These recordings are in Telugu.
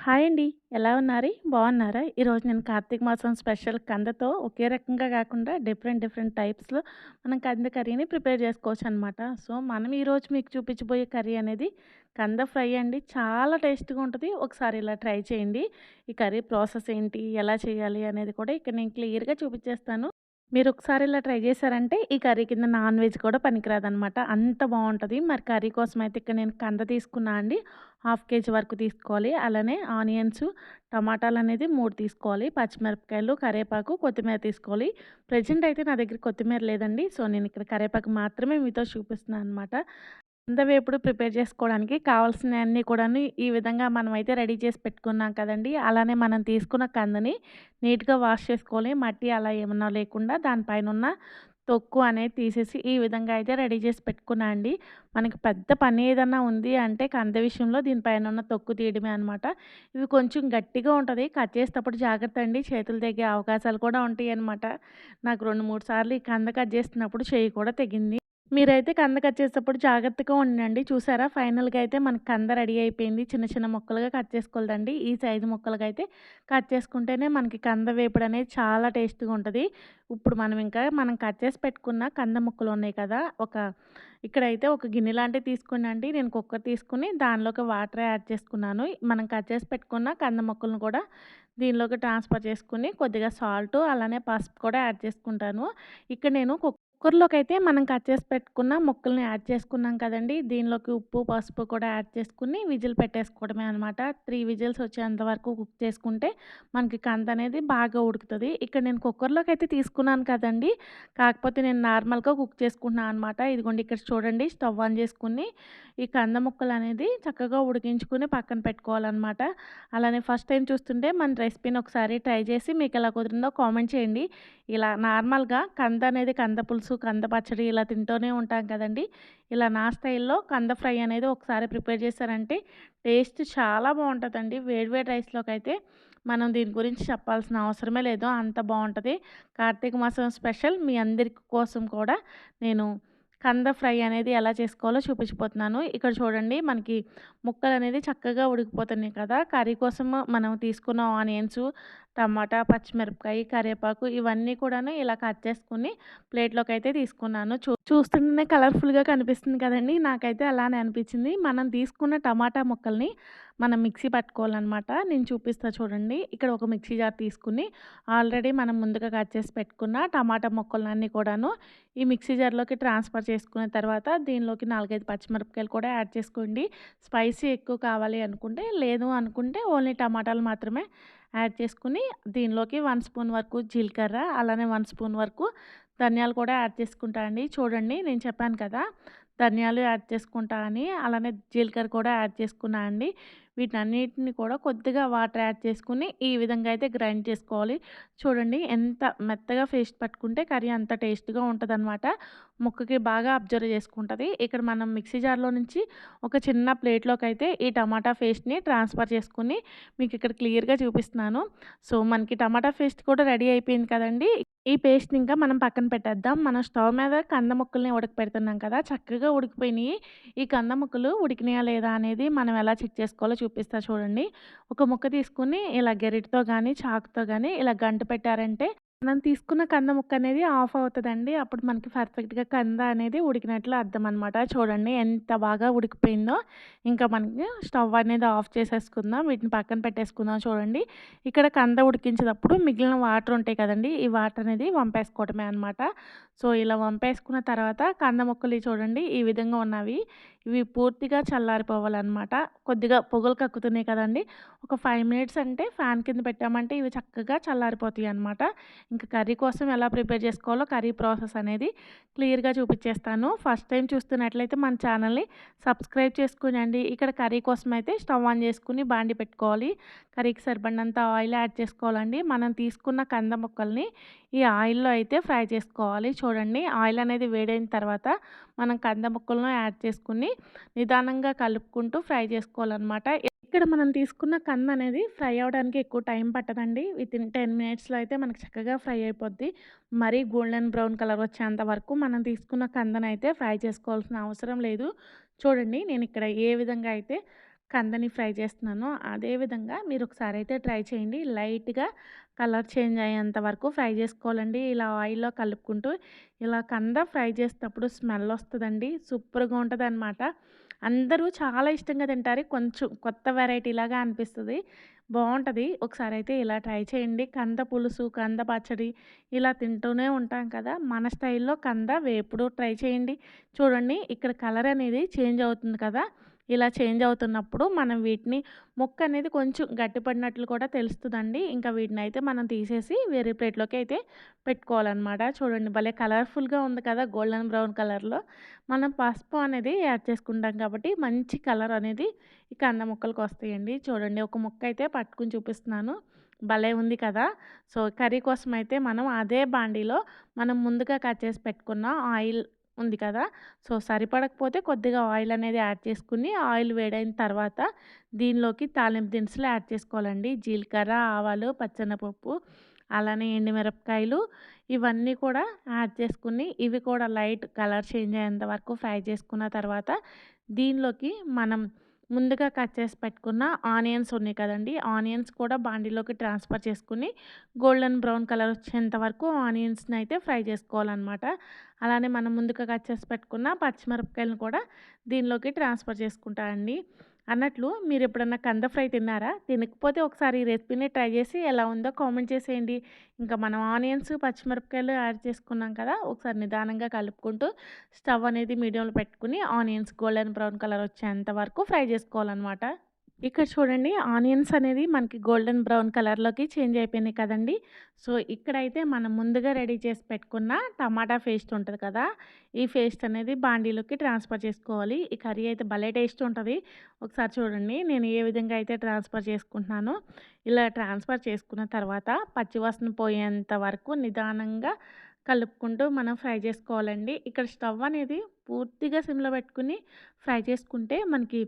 హాయ్ అండి. ఎలా ఉన్నారు? బాగున్నారా? ఈరోజు నేను కార్తీక మాసం స్పెషల్ కందతో ఒకే రకంగా కాకుండా డిఫరెంట్ డిఫరెంట్ టైప్స్‌లో మనం కంద కర్రీని ప్రిపేర్ చేసుకోవచ్చు అనమాట సో, మనం ఈరోజు మీకు చూపించబోయే కర్రీ అనేది కంద ఫ్రై అండి. చాలా టేస్ట్‌గా ఉంటుంది ఒకసారి ఇలా ట్రై చేయండి. ఈ కర్రీ ప్రాసెస్ ఏంటి? ఎలా చేయాలి? అనేది కూడా ఇక్కడ నేను క్లియర్‌గా చూపించేస్తాను. మీరు ఒకసారి ఇలా ట్రై చేశారంటే ఈ కర్రీ కింద నాన్ వెజ్ కూడా పనికిరాదనమాట. అంత బాగుంటుంది మరి కర్రీ కోసం అయితే ఇక్కడ నేను కంద తీసుకున్నా అండి. హాఫ్ కేజీ వరకు తీసుకోవాలి. అలానే ఆనియన్స్, టమాటాలు అనేది మూడు తీసుకోవాలి. పచ్చిమిరపకాయలు, కరివేపాకు, కొత్తిమీర తీసుకోవాలి. ప్రెజెంట్ అయితే నా దగ్గర కొత్తిమీర లేదండి. సో, నేను ఇక్కడ కరివేపాకు మాత్రమే మీతో చూపిస్తున్నాను అనమాట. కంద వేపుడు ప్రిపేర్ చేసుకోవడానికి కావాల్సినవన్నీ కూడాను ఈ విధంగా మనమైతే రెడీ చేసి పెట్టుకున్నాం కదండీ! అలానే మనం తీసుకున్న కందని నీట్‌గా వాష్ చేసుకోవాలి. మట్టి అలా ఏమన్నా లేకుండా దానిపైనున్న తొక్కు అనేది తీసేసి ఈ విధంగా అయితే రెడీ చేసి పెట్టుకున్నా అండి. మనకి పెద్ద పని ఏదన్నా ఉంది అంటే కంద విషయంలో దీనిపైన ఉన్న తొక్కు తీయడమే అనమాట. ఇవి కొంచెం గట్టిగా ఉంటుంది కట్ చేసేటప్పుడు జాగ్రత్త అండి. చేతులు తెగే అవకాశాలు కూడా ఉంటాయి అనమాట నాకు 2, 3 సార్లు ఈ కంద కట్ చేస్తున్నప్పుడు చెయ్యి కూడా తెగింది. మీరైతే కంద కట్ చేసేటప్పుడు జాగ్రత్తగా ఉండండి. చూసారా ఫైనల్‌గా అయితే మనకి కంద రెడీ అయిపోయింది. చిన్న చిన్న ముక్కలుగా కట్ చేసుకోలేదండి. ఈ సైజు ముక్కలుగా అయితే కట్ చేసుకుంటేనే మనకి కంద వేపుడు అనేది చాలా టేస్ట్‌గా ఉంటుంది ఇప్పుడు మనం ఇంకా మనం కట్ చేసి పెట్టుకున్న కంద ముక్కలు ఉన్నాయి కదా! ఒక ఇక్కడైతే ఒక గిన్నె లాంటిది తీసుకున్నానండి. నేను కుక్కర్ తీసుకొని దానిలోకి వాటర్ యాడ్ చేసుకున్నాను. మనం కట్ చేసి పెట్టుకున్న కంద ముక్కలను కూడా దీనిలోకి ట్రాన్స్‌ఫర్ చేసుకుని కొద్దిగా సాల్ట్ అలానే పసుపు కూడా యాడ్ చేసుకుంటాను. ఇక్కడ నేను కుక్కర్‌లోకి అయితే మనం కట్ చేసి పెట్టుకున్న ముక్కల్ని యాడ్ చేసుకున్నాం కదండి దీనిలోకి ఉప్పు, పసుపు కూడా యాడ్ చేసుకుని విజిల్ పెట్టేసుకోవడమే అనమాట. త్రీ విజిల్స్ వచ్చేంత వరకు కుక్ చేసుకుంటే మనకి కంద అనేది బాగా ఉడుకుతుంది ఇక్కడ నేను కుక్కర్‌లోకి అయితే తీసుకున్నాను కదండీ! కాకపోతే నేను నార్మల్‌గా కుక్ చేసుకుంటున్నాను అనమాట. ఇదిగోండి ఇక్కడ చూడండి స్టవ్ ఆన్ చేసుకుని ఈ కంద ముక్కలు అనేది చక్కగా ఉడికించుకొని పక్కన పెట్టుకోవాలన్నమాట అలానే ఫస్ట్ టైం చూస్తుంటే మన రెసిపీని ఒకసారి ట్రై చేసి మీకు ఎలా కుదిరిందో కామెంట్ చేయండి. ఇలా నార్మల్‌గా కంద అనేది కంద పులుసు, కంద పచ్చడి ఇలా తింటూనే ఉంటాం కదండీ! ఇలా నా స్టైల్‌లో కంద ఫ్రై అనేది ఒకసారి ప్రిపేర్ చేశారంటే టేస్ట్ చాలా బాగుంటుందండి వేడివేడి రైస్లోకి అయితే మనం దీని గురించి చెప్పాల్సిన అవసరమే లేదు. అంత బాగుంటుంది కార్తీక మాసం స్పెషల్ మీ అందరి కోసం కూడా నేను కంద ఫ్రై అనేది ఎలా చేసుకోవాలో చూపించిపోతున్నాను ఇక్కడ చూడండి మనకి ముక్కలు అనేది చక్కగా ఉడికిపోతున్నాయి కదా! కర్రీ కోసం మనం తీసుకున్న ఆనియన్స్, టమాటా, పచ్చిమిరపకాయ, కరివేపాకు ఇవన్నీ కూడాను ఇలా కట్ చేసుకుని ప్లేట్‌లోకి అయితే తీసుకున్నాను. చూ చూస్తుంటేనే కలర్‌ఫుల్‌గా కనిపిస్తుంది కదండీ! నాకైతే అలానే అనిపించింది. మనం తీసుకున్న టమాటా ముక్కల్ని మనం మిక్సీ పట్టుకోవాలన్నమాట నేను చూపిస్తా చూడండి. ఇక్కడ ఒక మిక్సీ జార్ తీసుకుని ఆల్రెడీ మనం ముందుగా కట్ చేసి పెట్టుకున్న టమాటా ముక్కలన్నీ కూడాను ఈ మిక్సీ జార్‌లోకి ట్రాన్స్‌ఫర్ చేసుకున్న తర్వాత దీనిలోకి 4, 5 పచ్చిమిరపకాయలు కూడా యాడ్ చేసుకోండి. స్పైసీ ఎక్కువ కావాలి అనుకుంటే, లేదు అనుకుంటే ఓన్లీ టమాటాలు మాత్రమే యాడ్ చేసుకుని దీనిలోకి వన్ స్పూన్ వరకు జీలకర్ర, అలానే వన్ స్పూన్ వరకు ధనియాలు కూడా యాడ్ చేసుకుంటా అండి. చూడండి నేను చెప్పాను కదా! ధనియాలు యాడ్ చేసుకుంటా అని. అలానే జీలకర్ర కూడా యాడ్ చేసుకున్నా అండి. వీటన్నిటిని కూడా కొద్దిగా వాటర్ యాడ్ చేసుకుని ఈ విధంగా అయితే గ్రైండ్ చేసుకోవాలి. చూడండి ఎంత మెత్తగా పేస్ట్ పట్టుకుంటే కర్రీ అంత టేస్ట్‌గా ఉంటదనమాట. ముక్కకి బాగా అబ్జర్వ్ చేసుకుంటుంది ఇక్కడ మనం మిక్సీ జార్‌లో నుంచి ఒక చిన్న ప్లేట్లోకి అయితే ఈ టమాటా పేస్ట్‌ని ట్రాన్స్‌ఫర్ చేసుకుని మీకు ఇక్కడ క్లియర్‌గా చూపిస్తున్నాను. సో, మనకి టమాటా పేస్ట్ కూడా రెడీ అయిపోయింది కదండీ! ఈ పేస్ట్‌ని ఇంకా మనం పక్కన పెట్టేద్దాం. మనం స్టవ్ మీద కంద ముక్కల్ని ఉడకపెడుతున్నాం కదా! చక్కగా ఉడికిపోయినాయి ఈ కంద ముక్కలు ఉడికినాయా లేదా అనేది మనం ఎలా చెక్ చేసుకోవాలో చూపిస్తా చూడండి. ఒక ముక్క తీసుకుని ఇలా గెరిటితో కానీ చాకుతో కానీ ఇలా గంట పెట్టారంటే మనం తీసుకున్న కంద ముక్క అనేది ఆఫ్ అవుతుందండి అప్పుడు మనకి పర్ఫెక్ట్‌గా కంద అనేది ఉడికినట్లు అర్థం అనమాట. చూడండి ఎంత బాగా ఉడికిపోయిందో. ఇంకా మనకి స్టవ్ అనేది ఆఫ్ చేసేసుకుందాం. వీటిని పక్కన పెట్టేసుకుందాం చూడండి. ఇక్కడ కంద ఉడికించేటప్పుడు మిగిలిన వాటర్ ఉంటాయి కదండీ! ఈ వాటర్ అనేది పంపేసుకోవటమే అనమాట. సో, ఇలా వంపేసుకున్న తర్వాత కంద ముక్కలు చూడండి ఈ విధంగా ఉన్నవి. ఇవి పూర్తిగా చల్లారిపోవాలనమాట. కొద్దిగా పొగలు కక్కుతున్నాయి కదండీ! ఒక ఫైవ్ మినిట్స్ అంటే ఫ్యాన్ కింద పెట్టామంటే ఇవి చక్కగా చల్లారిపోతాయి అనమాట. ఇంకా కర్రీ కోసం ఎలా ప్రిపేర్ చేసుకోవాలో కర్రీ ప్రాసెస్ అనేది క్లియర్‌గా చూపించేస్తాను. ఫస్ట్ టైం చూస్తున్నట్లయితే మన ఛానల్‌ని సబ్స్క్రైబ్ చేసుకునండి ఇక్కడ కర్రీ కోసం అయితే స్టవ్ ఆన్ చేసుకుని బాండి పెట్టుకోవాలి. కర్రీకి సరిపడినంత ఆయిల్ యాడ్ చేసుకోవాలండి. మనం తీసుకున్న కంద మొక్కల్ని ఈ ఆయిల్‌లో అయితే ఫ్రై చేసుకోవాలి. చూడండి చూడండి ఆయిల్ అనేది వేడైన తర్వాత మనం కంద ముక్కలను యాడ్ చేసుకొని నిదానంగా కలుపుకుంటూ ఫ్రై చేసుకోవాలనమాట. ఇక్కడ మనం తీసుకున్న కంద అనేది ఫ్రై అవ్వడానికి ఎక్కువ టైం పట్టదండి. వితిన్ 10 మినిట్స్‌లో అయితే మనకి చక్కగా ఫ్రై అయిపోద్ది. మరీ గోల్డెన్ బ్రౌన్ కలర్ వచ్చేంత వరకు మనం తీసుకున్న కందని అయితే ఫ్రై చేసుకోవాల్సిన అవసరం లేదు. చూడండి నేను ఇక్కడ ఏ విధంగా అయితే కందని ఫ్రై చేస్తున్నానో అదే విధంగా మీరు ఒకసారి అయితే ట్రై చేయండి లైట్గా కలర్ చేంజ్ అయ్యేంత వరకు ఫ్రై చేసుకోవాలండి. ఇలా ఆయిల్లో కలుపుకుంటూ ఇలా కంద ఫ్రై చేసేటప్పుడు స్మెల్ వస్తుందండి. సూపర్గా ఉంటుంది అనమాట అందరూ చాలా ఇష్టంగా తింటారు. కొంచెం కొత్త వెరైటీ లాగా అనిపిస్తుంది. బాగుంటుంది ఒకసారి అయితే ఇలా ట్రై చేయండి. కంద పులుసు కంద పచ్చడి ఇలా తింటూనే ఉంటాం కదా. మన స్టైల్లో కంద వేపుడు ట్రై చేయండి. చూడండి ఇక్కడ కలర్ అనేది చేంజ్ అవుతుంది కదా. ఇలా చేంజ్ అవుతున్నప్పుడు మనం వీటిని ముక్క అనేది కొంచెం గట్టిపడినట్లు కూడా తెలుస్తుందండి. ఇంకా వీటిని అయితే మనం తీసేసి వేరే ప్లేట్లోకి అయితే పెట్టుకోవాలన్నమాట. చూడండి భలే కలర్ఫుల్గా ఉంది కదా గోల్డెన్ బ్రౌన్ కలర్లో. మనం పసుపు అనేది యాడ్ చేసుకుంటాం కాబట్టి మంచి కలర్ అనేది ఈ కంద ముక్కలకు వస్తాయండి. చూడండి ఒక ముక్క అయితే పట్టుకుని చూపిస్తున్నాను. భలే ఉంది కదా! సో కర్రీ కోసం అయితే మనం అదే బాండీలో మనం ముందుగా కట్ చేసి పెట్టుకున్న ఆయిల్ ఉంది కదా! సో సరిపడకపోతే కొద్దిగా ఆయిల్ అనేది యాడ్ చేసుకుని ఆయిల్ వేడైన తర్వాత దీనిలోకి తాలింపు దినుసులు యాడ్ చేసుకోవాలండి. జీలకర్ర ఆవాలు పచ్చెనపప్పు అలానే ఎండుమిరపకాయలు ఇవన్నీ కూడా యాడ్ చేసుకుని ఇవి కూడా లైట్ కలర్ చేంజ్ అయ్యేంత వరకు ఫ్రై చేసుకున్న తర్వాత దీనిలోకి మనం ముందుగా కట్ చేసి పెట్టుకున్న ఆనియన్స్ ఉన్నాయి కదండి. ఆనియన్స్ కూడా బాండీలోకి ట్రాన్స్ఫర్ చేసుకుని గోల్డెన్ బ్రౌన్ కలర్ వచ్చేంత వరకు ఆనియన్స్ని అయితే ఫ్రై చేసుకోవాలన్నమాట. అలానే మనం ముందుగా కట్ చేసి పెట్టుకున్న పచ్చిమిరపకాయలను కూడా దీనిలోకి ట్రాన్స్ఫర్ చేసుకుంటామండి అన్నట్లు మీరు ఎప్పుడన్నా కంద ఫ్రై తిన్నారా? తినకపోతే ఒకసారి ఈ రెసిపీని ట్రై చేసి ఎలా ఉందో కామెంట్ చేసేయండి. ఇంకా మనం ఆనియన్స్ పచ్చిమిరపకాయలు యాడ్ చేసుకున్నాం కదా ఒకసారి నిదానంగా కలుపుకుంటూ స్టవ్ అనేది మీడియంలో పెట్టుకుని ఆనియన్స్ గోల్డెన్ బ్రౌన్ కలర్ వచ్చేంత వరకు ఫ్రై చేసుకోవాలన్నమాట. ఇక్కడ చూడండి ఆనియన్స్ అనేది మనకి గోల్డెన్ బ్రౌన్ కలర్లోకి చేంజ్ అయిపోయినాయి కదండి. సో ఇక్కడైతే మనం ముందుగా రెడీ చేసి పెట్టుకున్న టమాటా పేస్ట్ ఉంటుంది కదా ఈ పేస్ట్ అనేది బాండీలోకి ట్రాన్స్ఫర్ చేసుకోవాలి. ఈ కర్రీ అయితే భలే టేస్ట్ ఉంటుంది. ఒకసారి చూడండి నేను ఏ విధంగా అయితే ట్రాన్స్ఫర్ చేసుకుంటున్నానో ఇలా ట్రాన్స్ఫర్ చేసుకున్న తర్వాత పచ్చివాసన పోయేంత వరకు నిదానంగా కలుపుకుంటూ మనం ఫ్రై చేసుకోవాలండి. ఇక్కడ స్టవ్ అనేది పూర్తిగా సిమ్లో పెట్టుకుని ఫ్రై చేసుకుంటే మనకి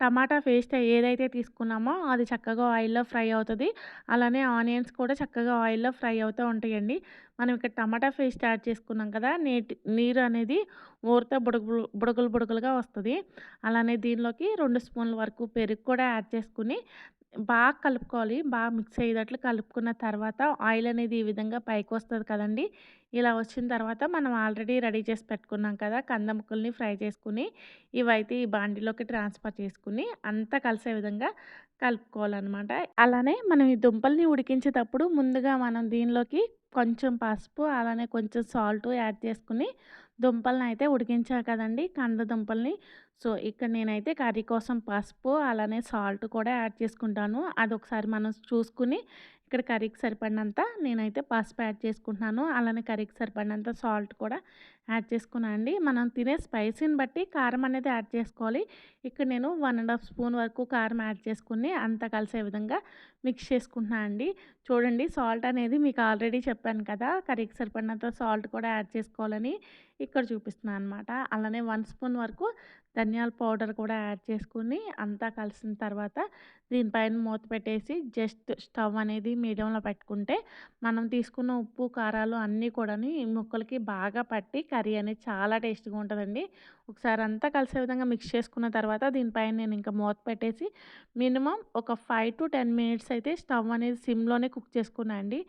టమాటా పేస్ట్ ఏదైతే తీసుకున్నామో అది చక్కగా ఆయిల్లో ఫ్రై అవుతుంది. అలానే ఆనియన్స్ కూడా చక్కగా ఆయిల్లో ఫ్రై అవుతూ ఉంటాయండి. మనం ఇక్కడ టమాటా పేస్ట్ యాడ్ చేసుకున్నాం కదా నీటి నీరు అనేది ఊరితే బుడగు బుడగులు బుడగులుగా వస్తుంది. అలానే దీనిలోకి రెండు స్పూన్ల వరకు పెరుగు కూడా యాడ్ చేసుకుని బాగా కలుపుకోవాలి. బాగా మిక్స్ అయ్యేటట్లు కలుపుకున్న తర్వాత ఆయిల్ అనేది ఈ విధంగా పైకి వస్తుంది కదండి. ఇలా వచ్చిన తర్వాత మనం ఆల్రెడీ రెడీ చేసి పెట్టుకున్నాం కదా కంద ముక్కల్ని ఫ్రై చేసుకుని ఇవైతే ఈ బాండిలోకి ట్రాన్స్ఫర్ చేసుకుని అంతా కలిసే విధంగా కలుపుకోవాలన్నమాట. అలానే మనం ఈ దుంపల్ని ఉడికించేటప్పుడు ముందుగా మనం దీనిలోకి కొంచెం పసుపు అలానే కొంచెం సాల్ట్ యాడ్ చేసుకుని దుంపల్ని అయితే ఉడికించా కదండి కంద దుంపల్ని. సో ఇక్కడ నేనైతే కర్రీ కోసం పసుపు అలానే సాల్ట్ కూడా యాడ్ చేసుకుంటాను. అది ఒకసారి మనం చూసుకుని ఇక్కడ కర్రీకి సరిపడినంత నేనైతే పసుపు యాడ్ చేసుకుంటున్నాను. అలానే కర్రీకి సరిపడినంత సాల్ట్ కూడా యాడ్ చేసుకున్నాను అండి. మనం తినే స్పైసీని బట్టి కారం అనేది యాడ్ చేసుకోవాలి. ఇక్కడ నేను వన్ అండ్ హాఫ్ స్పూన్ వరకు కారం యాడ్ చేసుకుని అంతా కలిసే విధంగా మిక్స్ చేసుకుంటున్నాను అండి. చూడండి సాల్ట్ అనేది మీకు ఆల్రెడీ చెప్పాను కదా కర్రీకి సరిపడినంత సాల్ట్ కూడా యాడ్ చేసుకోవాలని ఇక్కడ చూపిస్తున్నాను అనమాట అలానే వన్ స్పూన్ వరకు ధనియాల పౌడర్ కూడా యాడ్ చేసుకుని అంతా కలిసిన తర్వాత దీనిపైన మూత పెట్టేసి జస్ట్ స్టవ్ అనేది మీడియంలో పెట్టుకుంటే మనం తీసుకున్న ఉప్పు కారాలు అన్నీ కూడా ఈ ముక్కలకి బాగా పట్టి కర్రీ అనేది చాలా టేస్ట్గా ఉంటుందండి. ఒకసారి అంతా కలిసే విధంగా మిక్స్ చేసుకున్న తర్వాత దీనిపైన నేను ఇంకా మూత పెట్టేసి మినిమం ఒక ఫైవ్ టు టెన్ మినిట్స్ అయితే స్టవ్ అనేది సిమ్లోనే కుక్ చేసుకున్నాను అండి.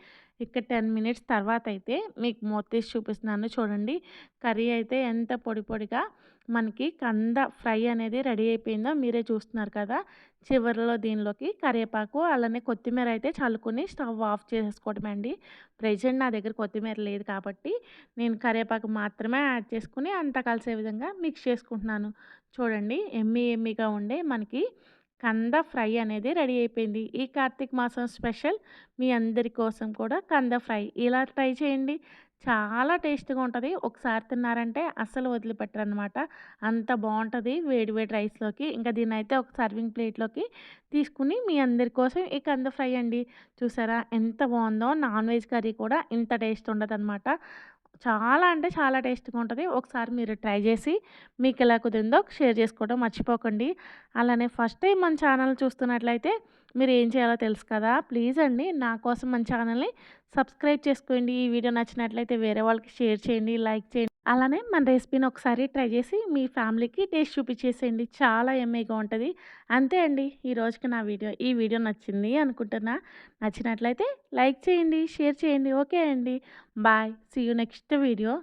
ఇక్కడ టెన్ మినిట్స్ తర్వాత అయితే మీకు మూత చూపిస్తున్నాను. చూడండి కర్రీ అయితే ఎంత పొడి పొడిగా మనకి కంద ఫ్రై అనేది రెడీ అయిపోయిందో మీరే చూస్తున్నారు కదా. చివరిలో దీనిలోకి కరివేపాకు అలానే కొత్తిమీర అయితే చల్లుకొని స్టవ్ ఆఫ్ చేసుకోవటం అండి. ప్రజెంట్ నా దగ్గర కొత్తిమీర లేదు కాబట్టి నేను కరివేపాకు మాత్రమే యాడ్ చేసుకుని అంతా కలిసే విధంగా మిక్స్ చేసుకుంటున్నాను. చూడండి ఎమ్మి ఎమ్మిగా ఉండే మనకి కంద ఫ్రై అనేది రెడీ అయిపోయింది. ఈ కార్తీక మాసం స్పెషల్. మీ అందరి కోసం కూడా కంద ఫ్రై. ఇలా ట్రై చేయండి. చాలా టేస్ట్గా ఉంటుంది. ఒకసారి తిన్నారంటే అస్సలు వదిలిపెట్టరు అనమాట అంత బాగుంటుంది వేడి వేడి రైస్లోకి. ఇంకా దీన్ని అయితే ఒక సర్వింగ్ ప్లేట్లోకి తీసుకుని మీ అందరి కోసం ఈ కంద ఫ్రై అండి. చూసారా? ఎంత బాగుందో నాన్ వెజ్ కర్రీ కూడా ఇంత టేస్ట్ ఉండదు అనమాట చాలా అంటే చాలా టేస్ట్గా ఉంటుంది. ఒకసారి మీరు ట్రై చేసి మీకు ఎలా కుదిరిందో షేర్ చేసుకోవడం మర్చిపోకండి. అలానే ఫస్ట్ టైం మన ఛానల్ చూస్తున్నట్లయితే మీరు ఏం చేయాలో తెలుసు కదా! ప్లీజ్ అండి నా కోసం మన ఛానల్ని సబ్స్క్రైబ్ చేసుకోండి. ఈ వీడియో నచ్చినట్లయితే వేరే వాళ్ళకి షేర్ చేయండి లైక్ చేయండి. అలానే మన రెసిపీని ఒకసారి ట్రై చేసి మీ ఫ్యామిలీకి టేస్ట్ చూపించేసేయండి. చాలా యమ్మీగా ఉంటుంది అంతే అండి ఈ రోజుకి నా వీడియో. ఈ వీడియో నచ్చింది అనుకుంటున్నా. నచ్చినట్లయితే లైక్ చేయండి, షేర్ చేయండి. ఓకే అండి. Bye. See you next video.